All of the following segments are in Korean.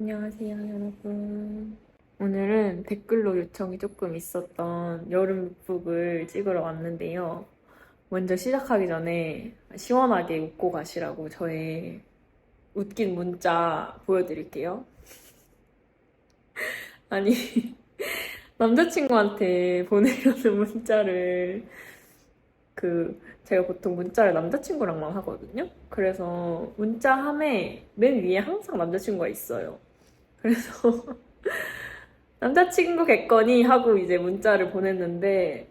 안녕하세요, 여러분. 오늘은 댓글로 요청이 조금 있었던 여름 룩북을 찍으러 왔는데요. 먼저 시작하기 전에 시원하게 웃고 가시라고 저의 웃긴 문자 보여드릴게요. 아니, 남자친구한테 보내려는 문자를 그 제가 보통 문자를 남자친구랑만 하거든요. 그래서 문자함에 맨 위에 항상 남자친구가 있어요. 그래서 남자친구 겠거니 하고 이제 문자를 보냈는데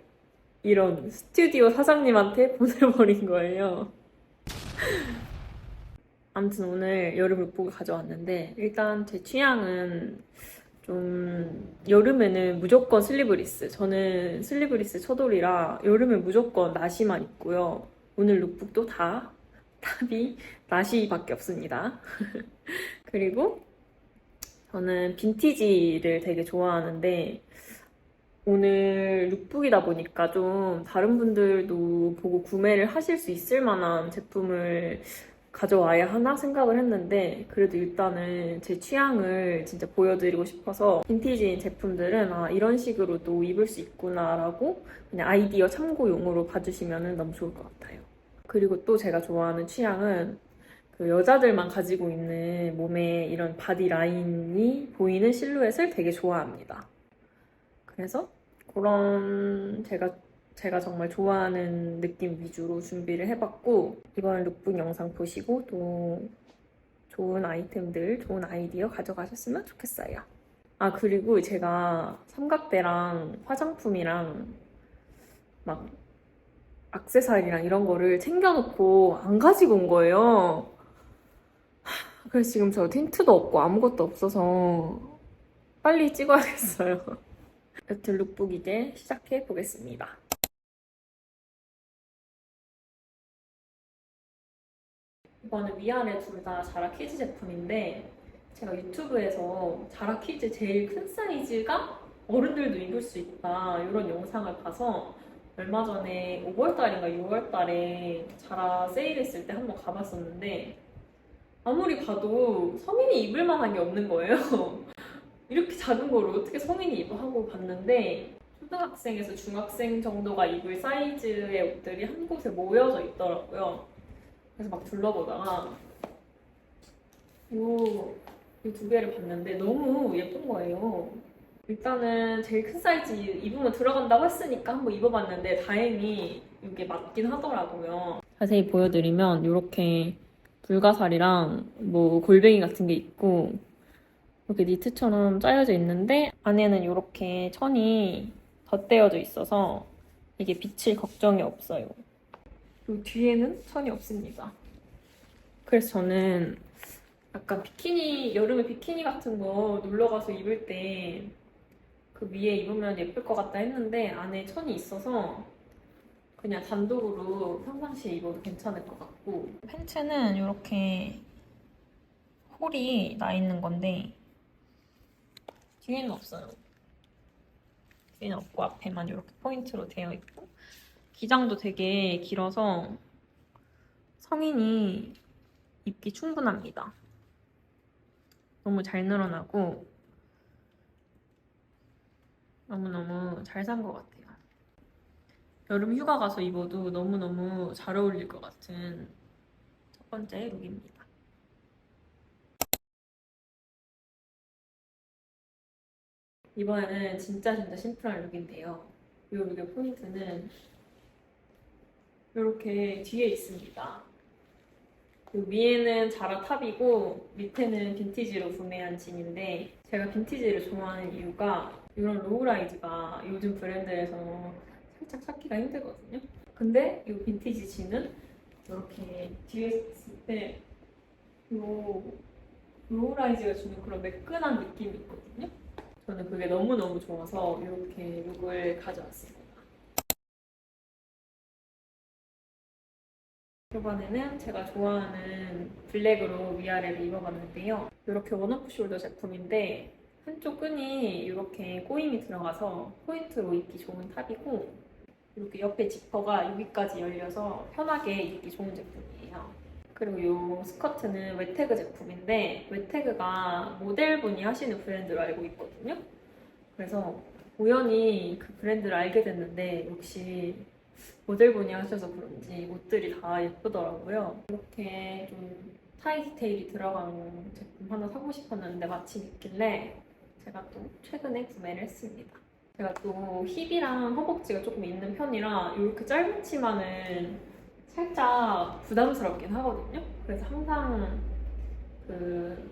이런 스튜디오 사장님한테 보내버린 거예요. 아무튼 오늘 여름 룩북을 가져왔는데 일단 제 취향은 좀 여름에는 무조건 슬리브리스. 저는 슬리브리스 처돌이라 여름에 무조건 나시만 입고요. 오늘 룩북도 다 탑이 나시밖에 없습니다. 그리고 저는 빈티지를 되게 좋아하는데 오늘 룩북이다 보니까 좀 다른 분들도 보고 구매를 하실 수 있을 만한 제품을 가져와야 하나 생각을 했는데 그래도 일단은 제 취향을 진짜 보여드리고 싶어서 빈티지인 제품들은 아 이런 식으로도 입을 수 있구나라고 그냥 아이디어 참고용으로 봐주시면 너무 좋을 것 같아요. 그리고 또 제가 좋아하는 취향은 그 여자들만 가지고 있는 몸에 이런 바디 라인이 보이는 실루엣을 되게 좋아합니다. 그래서 그런 제가 제가 정말 좋아하는 느낌 위주로 준비를 해봤고 이번 룩북 영상 보시고 또 좋은 아이템들, 좋은 아이디어 가져가셨으면 좋겠어요. 아 그리고 제가 삼각대랑 화장품이랑 막 악세사리랑 이런 거를 챙겨놓고 안 가지고 온 거예요. 하, 그래서 지금 저 틴트도 없고 아무것도 없어서 빨리 찍어야겠어요. 여튼 룩북 이제 시작해 보겠습니다. 이거는 위아래 둘 다 자라 키즈 제품인데 제가 유튜브에서 자라 키즈 제일 큰 사이즈가 어른들도 입을 수 있다 이런 영상을 봐서 얼마 전에 5월달인가 6월달에 자라 세일했을 때 한번 가봤었는데 아무리 봐도 성인이 입을 만한 게 없는 거예요. 이렇게 작은 거를 어떻게 성인이 입어 하고 봤는데 초등학생에서 중학생 정도가 입을 사이즈의 옷들이 한 곳에 모여져 있더라고요. 그래서 막 둘러보다가 요, 이두 개를 봤는데 너무 예쁜 거예요. 일단은 제일 큰 사이즈 입으면 들어간다고 했으니까 한번 입어봤는데 다행히 이게 맞긴 하더라고요. 자세히 보여드리면 이렇게 불가사리랑 뭐 골뱅이 같은 게 있고 이렇게 니트처럼 짜여져 있는데 안에는 이렇게 천이 덧대어져 있어서 이게 비칠 걱정이 없어요. 요 뒤에는 천이 없습니다. 그래서 저는 약간 비키니, 여름에 비키니 같은 거 놀러 가서 입을 때 그 위에 입으면 예쁠 것 같다 했는데 안에 천이 있어서 그냥 단독으로 평상시에 입어도 괜찮을 것 같고 팬츠는 이렇게 홀이 나 있는 건데 뒤에는 없어요. 뒤에는 없고 앞에만 이렇게 포인트로 되어 있고 기장도 되게 길어서 성인이 입기 충분합니다. 너무 잘 늘어나고 너무너무 잘 산 것 같아요. 여름 휴가 가서 입어도 너무너무 잘 어울릴 것 같은 첫 번째 룩입니다. 이번에는 진짜 진짜 심플한 룩인데요. 이 룩의 포인트는 이렇게 뒤에 있습니다. 그 위에는 자라 탑이고 밑에는 빈티지로 구매한 진인데 제가 빈티지를 좋아하는 이유가 이런 로우라이즈가 요즘 브랜드에서 살짝 찾기가 힘들거든요. 근데 이 빈티지 진은 이렇게 뒤에서 봤을 때 요 로우라이즈가 주는 그런 매끈한 느낌이 있거든요. 저는 그게 너무너무 좋아서 이렇게 룩을 가져왔습니다. 이번에는 제가 좋아하는 블랙으로 위아래를 입어봤는데요. 이렇게 원오프 숄더 제품인데 한쪽 끈이 이렇게 꼬임이 들어가서 포인트로 입기 좋은 탑이고 이렇게 옆에 지퍼가 여기까지 열려서 편하게 입기 좋은 제품이에요. 그리고 이 스커트는 웨테그 제품인데 웨테그가 모델분이 하시는 브랜드로 알고 있거든요. 그래서 우연히 그 브랜드를 알게 됐는데 역시 모델분이 하셔서 그런지 옷들이 다 예쁘더라고요. 이렇게 좀 타이 디테일이 들어간 제품 하나 사고 싶었는데 마침 있길래 제가 또 최근에 구매를 했습니다. 제가 또 힙이랑 허벅지가 조금 있는 편이라 이렇게 짧은 치마는 살짝 부담스럽긴 하거든요. 그래서 항상 그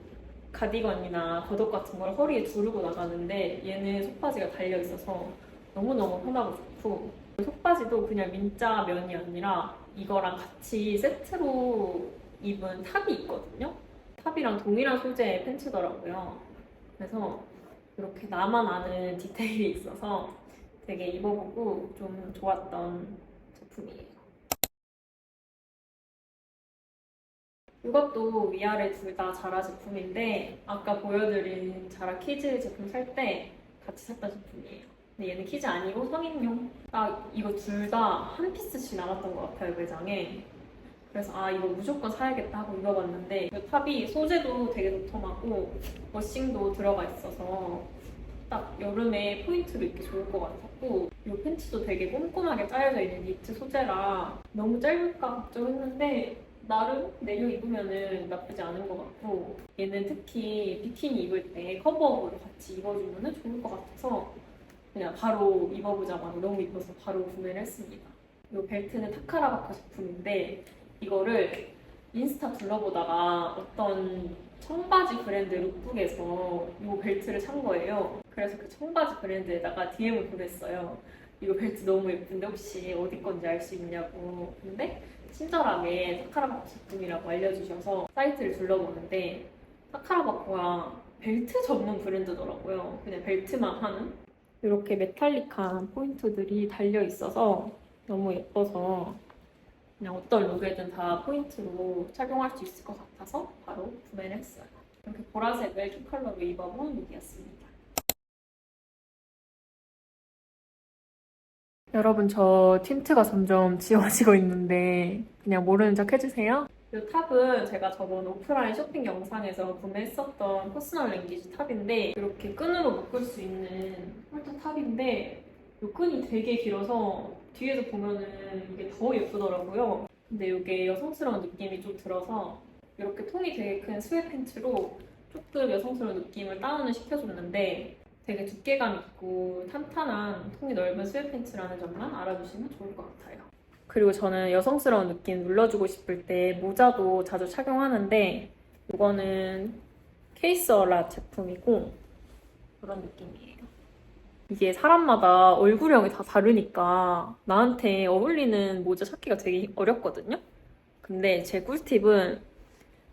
가디건이나 겉옷 같은 걸 허리에 두르고 나가는데 얘는 속바지가 달려 있어서 너무너무 편하고 좋고 속바지도 그냥 민자 면이 아니라 이거랑 같이 세트로 입은 탑이 있거든요. 탑이랑 동일한 소재의 팬츠더라고요. 그래서 이렇게 나만 아는 디테일이 있어서 되게 입어보고 좀 좋았던 제품이에요. 이것도 위아래 둘 다 자라 제품인데 아까 보여드린 자라 키즈 제품 살 때 같이 샀던 제품이에요. 근데 얘는 키즈 아니고 성인용. 딱 이거 둘 다 한 피스씩 남았던 것 같아요 매장에. 그래서 아 이거 무조건 사야겠다 하고 입어봤는데 이 탑이 소재도 되게 도톰하고 워싱도 들어가 있어서 딱 여름에 포인트로 입기 좋을 것 같았고 이 팬츠도 되게 꼼꼼하게 짜여져 있는 니트 소재라 너무 짧을까 걱정했는데 나름 내려 입으면은 나쁘지 않은 것 같고 얘는 특히 비키니 입을 때 커버업으로 같이 입어주면 좋을 것 같아서 그냥 바로 입어보자마자 너무 이뻐서 바로 구매를 했습니다. 이 벨트는 타카라바카 제품인데 이거를 인스타 둘러보다가 어떤 청바지 브랜드 룩북에서 이 벨트를 산 거예요. 그래서 그 청바지 브랜드에다가 DM을 보냈어요. 이거 벨트 너무 예쁜데 혹시 어디 건지 알 수 있냐고. 근데 친절하게 사카라바코 제품이라고 알려주셔서 사이트를 둘러보는데 사카라바코가 벨트 전문 브랜드더라고요. 그냥 벨트만 하는 이렇게 메탈릭한 포인트들이 달려 있어서 너무 예뻐서 그냥 어떤 룩에든 다 포인트로 착용할 수 있을 것 같아서 바로 구매를 했어요. 이렇게 보라색을 키 컬러로 입어본 룩이었습니다. 여러분 저 틴트가 점점 지워지고 있는데 그냥 모르는 척 해주세요. 이 탑은 제가 저번 오프라인 쇼핑 영상에서 구매했었던 퍼스널 랭귀지 탑인데 이렇게 끈으로 묶을 수 있는 홀터 탑인데 이 끈이 되게 길어서 뒤에서 보면은 이게 더 예쁘더라고요. 근데 이게 여성스러운 느낌이 좀 들어서 이렇게 통이 되게 큰 스웨 팬츠로 조금 여성스러운 느낌을 다운을 시켜줬는데 되게 두께감 있고 탄탄한 통이 넓은 스웨 팬츠라는 점만 알아주시면 좋을 것 같아요. 그리고 저는 여성스러운 느낌 눌러주고 싶을 때 모자도 자주 착용하는데 이거는 케이스어라 제품이고 그런 느낌이에요. 이게 사람마다 얼굴형이 다 다르니까 나한테 어울리는 모자 찾기가 되게 어렵거든요. 근데 제 꿀팁은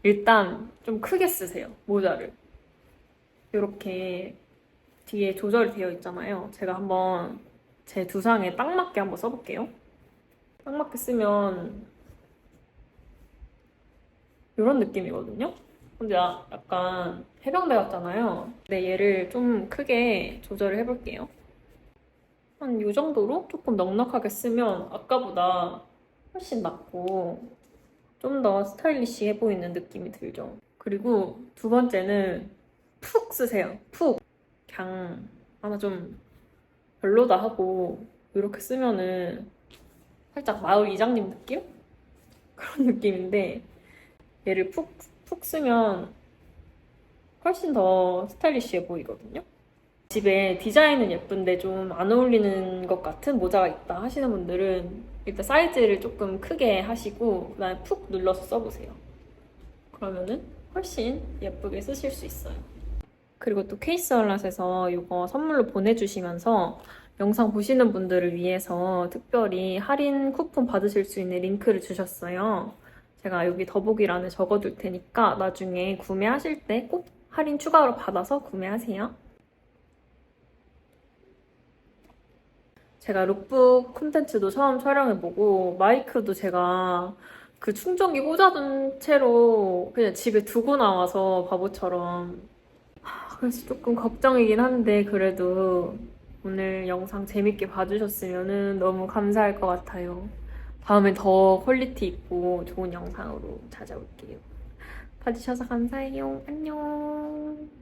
일단 좀 크게 쓰세요, 모자를. 이렇게 뒤에 조절이 되어 있잖아요. 제가 한번 제 두상에 딱 맞게 한번 써볼게요. 딱 맞게 쓰면 이런 느낌이거든요. 근데 나 약간 해병대 같잖아요. 근데 얘를 좀 크게 조절을 해볼게요. 한 이 정도로 조금 넉넉하게 쓰면 아까보다 훨씬 낫고 좀 더 스타일리시해 보이는 느낌이 들죠. 그리고 두 번째는 푹 쓰세요. 푹. 그냥 하나 좀 별로다 하고 이렇게 쓰면은 살짝 마을 이장님 느낌? 그런 느낌인데 얘를 푹, 푹 쓰면 훨씬 더 스타일리시해 보이거든요. 집에 디자인은 예쁜데 좀 안 어울리는 것 같은 모자가 있다 하시는 분들은 일단 사이즈를 조금 크게 하시고 그다음에 푹 눌러서 써보세요. 그러면은 훨씬 예쁘게 쓰실 수 있어요. 그리고 또 케이스 얼랏에서 이거 선물로 보내주시면서 영상 보시는 분들을 위해서 특별히 할인 쿠폰 받으실 수 있는 링크를 주셨어요. 제가 여기 더보기란에 적어둘 테니까 나중에 구매하실 때 꼭 할인 추가로 받아서 구매하세요. 제가 룩북 콘텐츠도 처음 촬영해보고 마이크도 제가 그 충전기 꽂아둔 채로 그냥 집에 두고 나와서 바보처럼 하, 그래서 조금 걱정이긴 한데 그래도 오늘 영상 재밌게 봐주셨으면 너무 감사할 것 같아요. 다음에 더 퀄리티 있고 좋은 영상으로 찾아올게요. 봐주셔서 감사해요. 안녕.